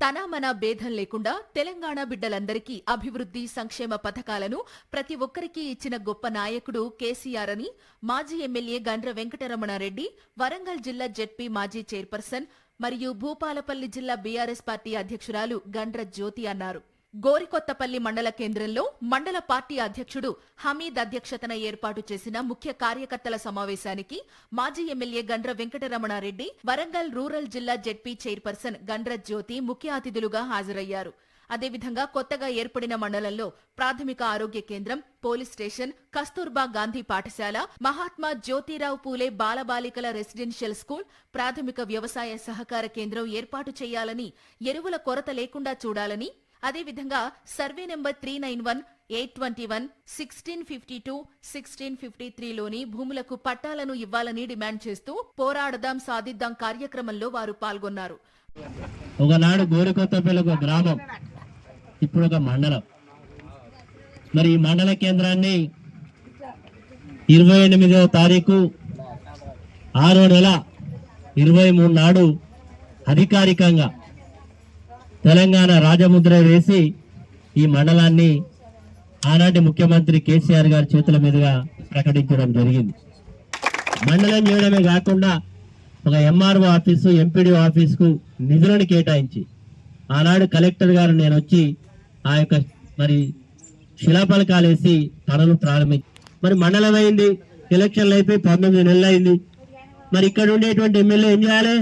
తనామన భేదం లేకుండా తెలంగాణ బిడ్డలందరికీ అభివృద్ధి సంక్షేమ పథకాలను ప్రతి ఒక్కరికి ఇచ్చిన గొప్ప నాయకుడు కేసీఆర్ అని మాజీ ఎమ్మెల్యే గండ్ర వెంకటరమణారెడ్డి వరంగల్ జిల్లా జెడ్పీ మాజీ చైర్పర్సన్ మరియు భూపాలపల్లి జిల్లా బీఆర్ఎస్ పార్టీ అధ్యక్షురాలు గండ్ర జ్యోతి అన్నారు. గోరికొత్తపల్లి మండల కేంద్రంలో మండల పార్టీ అధ్యక్షుడు హమీద్ అధ్యక్షతన ఏర్పాటు చేసిన ముఖ్య కార్యకర్తల సమావేశానికి మాజీ ఎమ్మెల్యే గండ్ర వెంకటరమణారెడ్డి వరంగల్ రూరల్ జిల్లా జెడ్పీ చైర్పర్సన్ గండ్ర జ్యోతి ముఖ్య అతిథులుగా హాజరయ్యారు. అదేవిధంగా కొత్తగా ఏర్పడిన మండలంలో ప్రాథమిక ఆరోగ్య కేంద్రం పోలీస్ స్టేషన్ కస్తూర్బా గాంధీ పాఠశాల మహాత్మా జ్యోతిరావు పూలే బాలబాలికల రెసిడెన్షియల్ స్కూల్ ప్రాథమిక వ్యవసాయ సహకార కేంద్రం ఏర్పాటు చేయాలని ఎరువుల కొరత లేకుండా చూడాలని అదేవిధంగా survey number three nine one eight twenty one sixteen fifty two sixteen fifty త్రీలోని భూములకు పట్టాలను ఇవ్వాలని డిమాండ్ చేస్తూ పోరాడదాం సాధిద్దాం కార్యక్రమంలో వారు పాల్గొన్నారు. ఒకనాడు గోరికొత్తపల్లి ఒక గ్రామం ఇప్పుడు ఒక మండలం. మరి ఈ మండల కేంద్రాన్ని ఇరవై ఎనిమిదవ తారీఖు ఆరో నెల ఇరవై మూడు నాడు అధికారికంగా తెలంగాణ రాజముద్ర వేసి ఈ మండలాన్ని ఆనాటి ముఖ్యమంత్రి కేసీఆర్ గారి చేతుల మీదుగా ప్రకటించడం జరిగింది. మండలం చేయడమే కాకుండా ఒక ఎంఆర్ఓ ఆఫీసు ఎంపీడీఓ ఆఫీసుకు నిధులను కేటాయించి ఆనాడు కలెక్టర్ గారు నేను వచ్చి ఆ యొక్క మరి శిలాఫలకాలు వేసి పనులు ప్రారంభించి మరి మండలం అయింది ఎలక్షన్లు అయిపోయి పంతొమ్మిది నెలలు అయింది. మరి ఇక్కడ ఉండేటువంటి ఎమ్మెల్యే ఏం చేయాలి?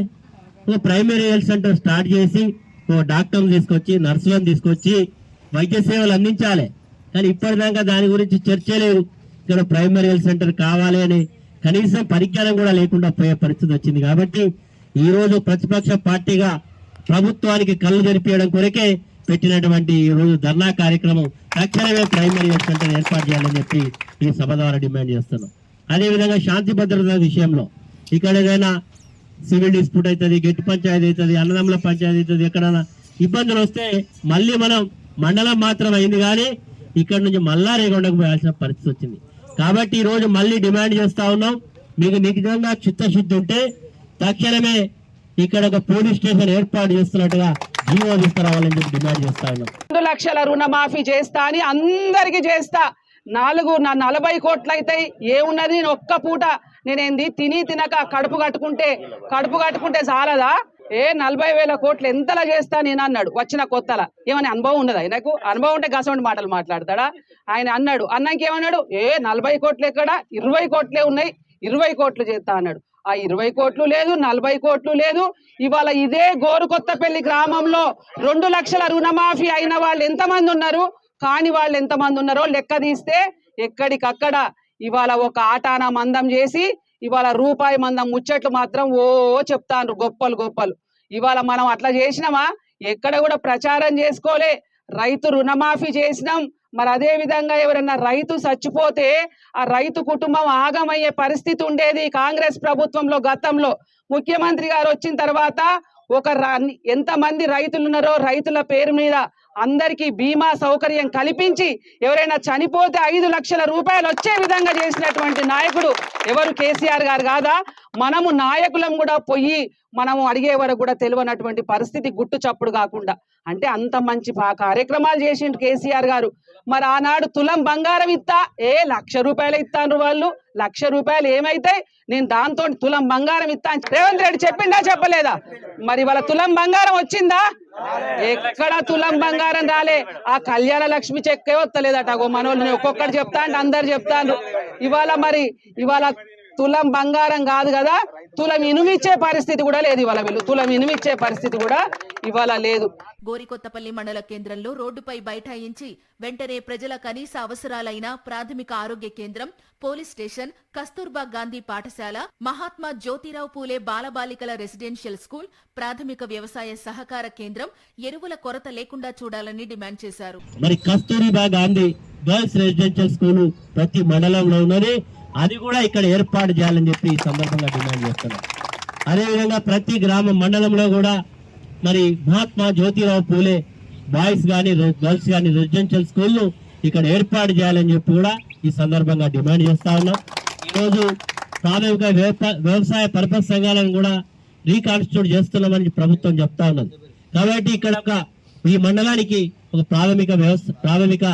ఒక ప్రైమరీ హెల్త్ సెంటర్ స్టార్ట్ చేసి ఓ డాక్టర్ని తీసుకొచ్చి నర్సులను తీసుకొచ్చి వైద్య సేవలు అందించాలి. కానీ ఇప్పటిదాకా దాని గురించి చర్చ లేదు. ఇక్కడ ప్రైమరీ హెల్త్ సెంటర్ కావాలి అని కనీసం పరిజ్ఞానం కూడా లేకుండా పోయే పరిస్థితి వచ్చింది కాబట్టి ఈ రోజు ప్రతిపక్ష పార్టీగా ప్రభుత్వానికి కళ్ళు జరిపించడం కొరకే పెట్టినటువంటి ఈ రోజు ధర్నా కార్యక్రమం తక్షణమే ప్రైమరీ హెల్త్ సెంటర్ ఏర్పాటు చేయాలని చెప్పి ఈ సభ ద్వారా డిమాండ్ చేస్తున్నాం. అదేవిధంగా శాంతి భద్రత విషయంలో ఇక్కడ ఏదైనా సివిల్ డిస్ప్యూట్ అవుతుంది గట్టి పంచాయతీ అవుతుంది అన్నదమ్ముల పంచాయతీ అవుతుంది. ఎక్కడైనా ఇబ్బందులు వస్తే మళ్ళీ మనం మండలం మాత్రం అయింది కానీ ఇక్కడ నుంచి మళ్ళా రేగొండకు పోయాల్సిన పరిస్థితి వచ్చింది. కాబట్టి ఈరోజు మళ్ళీ డిమాండ్ చేస్తా ఉన్నాం. మీకు నిజంగా చిత్తశుద్ధి ఉంటే తక్షణమే ఇక్కడ ఒక పోలీస్ స్టేషన్ ఏర్పాటు చేస్తున్నట్టుగా జీవో తీసుకురావాలని చెప్పి డిమాండ్ చేస్తా ఉన్నాం. రెండు లక్షల రుణమాఫీ చేస్తా అని అందరికి చేస్తా. నాలుగు నా నలభై కోట్లు అయితే ఏమున్నది నేను ఒక్క పూట నేనేంది? తిని తినక కడుపు కట్టుకుంటే కడుపు కట్టుకుంటే చాలదా? ఏ నలభై వేల కోట్లు ఎంతలా చేస్తా నేను అన్నాడు. వచ్చిన కొత్తల. ఏమని అనుభవం ఉన్నదా? ఆయనకు అనుభవం ఉంటే గసవంటి మాటలు మాట్లాడతాడా? ఆయన అన్నాడు. అన్నాక ఏమన్నాడు? ఏ నలభై కోట్లు ఎక్కడ? ఇరవై కోట్లే ఉన్నాయి. ఇరవై కోట్లు చేస్తా అన్నాడు. ఆ ఇరవై కోట్లు లేదు నలభై కోట్లు లేదు. ఇవాళ ఇదే గోరుకొత్తపల్లి గ్రామంలో రెండు లక్షల రుణమాఫీ అయిన వాళ్ళు ఎంతమంది ఉన్నారు? కాని వాళ్ళు ఎంతమంది ఉన్నారో లెక్క తీస్తే ఎక్కడికక్కడ ఇవాళ ఒక ఆటాన మందం చేసి ఇవాళ రూపాయి మందం ముచ్చట్లు మాత్రం ఓ చెప్తాను గొప్పలు గొప్పలు. ఇవాళ మనం అట్లా చేసినామా? ఎక్కడ కూడా ప్రచారం చేసుకోలే. రైతు రుణమాఫీ చేసినాం. మరి అదే విధంగా ఎవరైనా రైతు చచ్చిపోతే ఆ రైతు కుటుంబం ఆగమయ్యే పరిస్థితి ఉండేది కాంగ్రెస్ ప్రభుత్వంలో గతంలో. ముఖ్యమంత్రి గారు వచ్చిన తర్వాత ఒక ఎంతమంది రైతులు ఉన్నారో రైతుల పేరు మీద అందరికీ బీమా సౌకర్యం కల్పించి ఎవరైనా చనిపోతే ఐదు లక్షల రూపాయలు వచ్చే విధంగా చేసినటువంటి నాయకుడు ఎవరు కేసీఆర్ గారు కాదా? మనము నాయకులం కూడా పోయి మనము అడిగే వరకు కూడా తెలియనటువంటి పరిస్థితి గుట్టు చప్పుడు కాకుండా. అంటే అంత మంచి పా- కార్యక్రమాలు చేసిండు కేసీఆర్ గారు. మరి ఆనాడు తులం బంగారం ఇస్తా ఏ లక్ష రూపాయలు ఇస్తాను వాళ్ళు? లక్ష రూపాయలు ఏమైతాయి? నేను దాంతో తులం బంగారం ఇస్తా రేవంత్ రెడ్డి చెప్పిందా చెప్పలేదా? మరి వాళ్ళ తులం బంగారం వచ్చిందా? ఎక్కడ తులం బంగారం రాలే? ఆ కళ్యాణ లక్ష్మి చెక్కే వస్తలేదట. అగో మనోళ్ళు ఒక్కొక్కటి చెప్తా అంటే అందరు చెప్తాను ఇవాళ మరి ఇవాళ తులం బంగారం కాదు కదా తులం ఇనుమిచ్చే పరిస్థితి కూడా లేదు ఇవాళ వీళ్ళు. తులం ఇనుమిచ్చే పరిస్థితి కూడా ఇవాళ లేదు. గోరికొత్తపల్లి మండల కేంద్రంలో రోడ్డుపై బైఠాయించి వెంటనే ప్రజల కనీస అవసరాలైన ప్రాథమిక ఆరోగ్య కేంద్రం పోలీస్ స్టేషన్ కస్తూర్బా గాంధీ పాఠశాల మహాత్మా జ్యోతిరావు పూలే బాలబాలికల రెసిడెన్షియల్ స్కూల్ ప్రాథమిక వ్యవసాయ సహకార కేంద్రం ఎరువుల కొరత లేకుండా చూడాలని డిమాండ్ చేశారు. మరి Kasturba Gandhi girls residential school ప్రతి మండలంలో ఉన్నది. అది కూడా ఇక్కడ ఏర్పాటు చేయాలని చెప్పి ఈ సందర్భంగా డిమాండ్ చేస్తున్నాం. అదేవిధంగా ప్రతి గ్రామ మండలంలో కూడా మరి మహాత్మా జ్యోతిరావు పూలే బాయ్స్ కానీ గర్ల్స్ కానీ రెసిడెన్షియల్ స్కూళ్ళు ఇక్కడ ఏర్పాటు చేయాలని చెప్పి కూడా ఈ సందర్భంగా డిమాండ్ చేస్తా ఉన్నాం. ఈరోజు ప్రాథమిక వ్యవసాయ పర్పస్ సంఘాలను కూడా రీకాన్స్టిట్యూట్ చేస్తున్నామని ప్రభుత్వం చెప్తా ఉన్నది. కాబట్టి ఇక్కడ ఒక ఈ మండలానికి ఒక ప్రాథమిక వ్యవస్థ ప్రాథమిక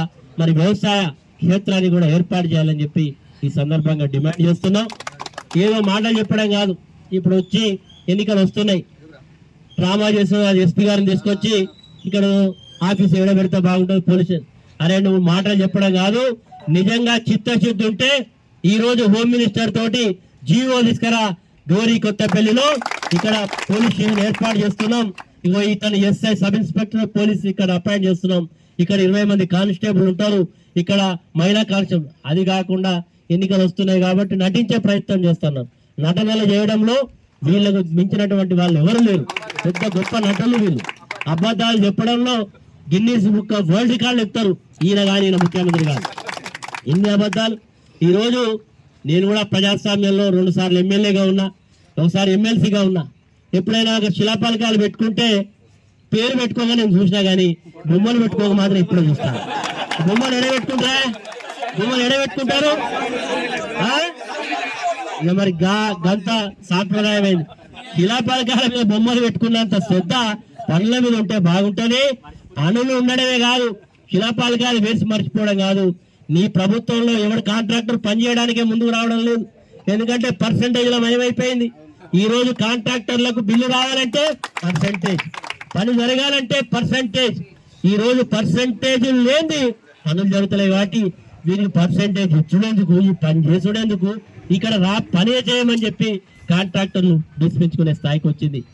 మరి వ్యవసాయ క్షేత్రాన్ని కూడా ఏర్పాటు చేయాలని చెప్పి ఈ సందర్భంగా డిమాండ్ చేస్తున్నాం. ఏదో మాటలు చెప్పడం కాదు. ఇప్పుడు వచ్చి ఎన్నికలు వస్తున్నాయి. రామాజేశ్వర ఎస్పీ గారిని తీసుకొచ్చి ఇక్కడ ఆఫీస్ ఎక్కడ పెడితే బాగుంటుంది పోలీస్ అరే నువ్వు మాటలు చెప్పడం కాదు నిజంగా చిత్తశుద్ధి ఉంటే ఈ రోజు హోమ్ మినిస్టర్ తోటి జీవో తీసుకురా గౌరీ కొత్తపల్లిలో ఇక్కడ పోలీస్ స్టేషన్ ఏర్పాటు చేస్తున్నాం. ఇగో ఇతను ఎస్ఐ సబ్ ఇన్స్పెక్టర్ పోలీస్ ఇక్కడ అపాయింట్ చేస్తున్నాం. ఇక్కడ ఇరవై మంది కానిస్టేబుల్ ఉంటారు. ఇక్కడ మహిళా కానిస్టేబుల్. అది కాకుండా ఎన్నికలు వస్తున్నాయి కాబట్టి నటించే ప్రయత్నం చేస్తున్నాం. నటనలు చేయడంలో వీళ్ళకు మించినటువంటి వాళ్ళు ఎవరు లేరు. పెద్ద గొప్ప నటులు వీళ్ళు. అబద్ధాలు చెప్పడంలో గిన్నీస్ బుక్ ఆఫ్ వరల్డ్ రికార్డులు ఎక్కుతారు ఈయన కానీ ఈయన ముఖ్యమంత్రి కానీ ఇన్ని అబద్ధాలు. ఈరోజు నేను కూడా ప్రజాస్వామ్యంలో రెండు సార్లు ఎమ్మెల్యేగా ఉన్నా ఒకసారి ఎమ్మెల్సీగా ఉన్నా. ఎప్పుడైనా ఒక శిలాపలకాలు పెట్టుకుంటే పేరు పెట్టుకోగా నేను చూసినా కానీ బొమ్మలు పెట్టుకోక మాత్రం ఇప్పుడే చూస్తాను బొమ్మలు ఎడబెట్టుకుంటారా బొమ్మలు ఎడబెట్టుకుంటారు ఇక మరి గా గంత సాంప్రదాయమైంది. శిలాపలకాల మీద బొమ్మలు పెట్టుకున్నంత శ్రద్ధ పనుల మీద ఉంటే బాగుంటుంది. పనులు ఉండడమే కాదు శిలాపలకాలు వేసి మర్చిపోవడం కాదు. నీ ప్రభుత్వంలో ఎవడు కాంట్రాక్టర్ పనిచేయడానికే ముందుకు రావడం లేదు. ఎందుకంటే పర్సంటేజ్లో మయమైపోయింది. ఈ రోజు కాంట్రాక్టర్లకు బిల్లు రావాలంటే పర్సంటేజ్. పని జరగాలంటే పర్సంటేజ్. ఈ రోజు పర్సంటేజ్ లేని పనులు జరుగుతున్నాయి కాబట్టి వీరికి పర్సంటేజ్ ఇచ్చుడేందుకు ఈ పని చేసుడేందుకు ఇక్కడ రా పనే చేయమని చెప్పి కాంట్రాక్టర్లు డిస్మించుకునే స్థాయికి వచ్చింది.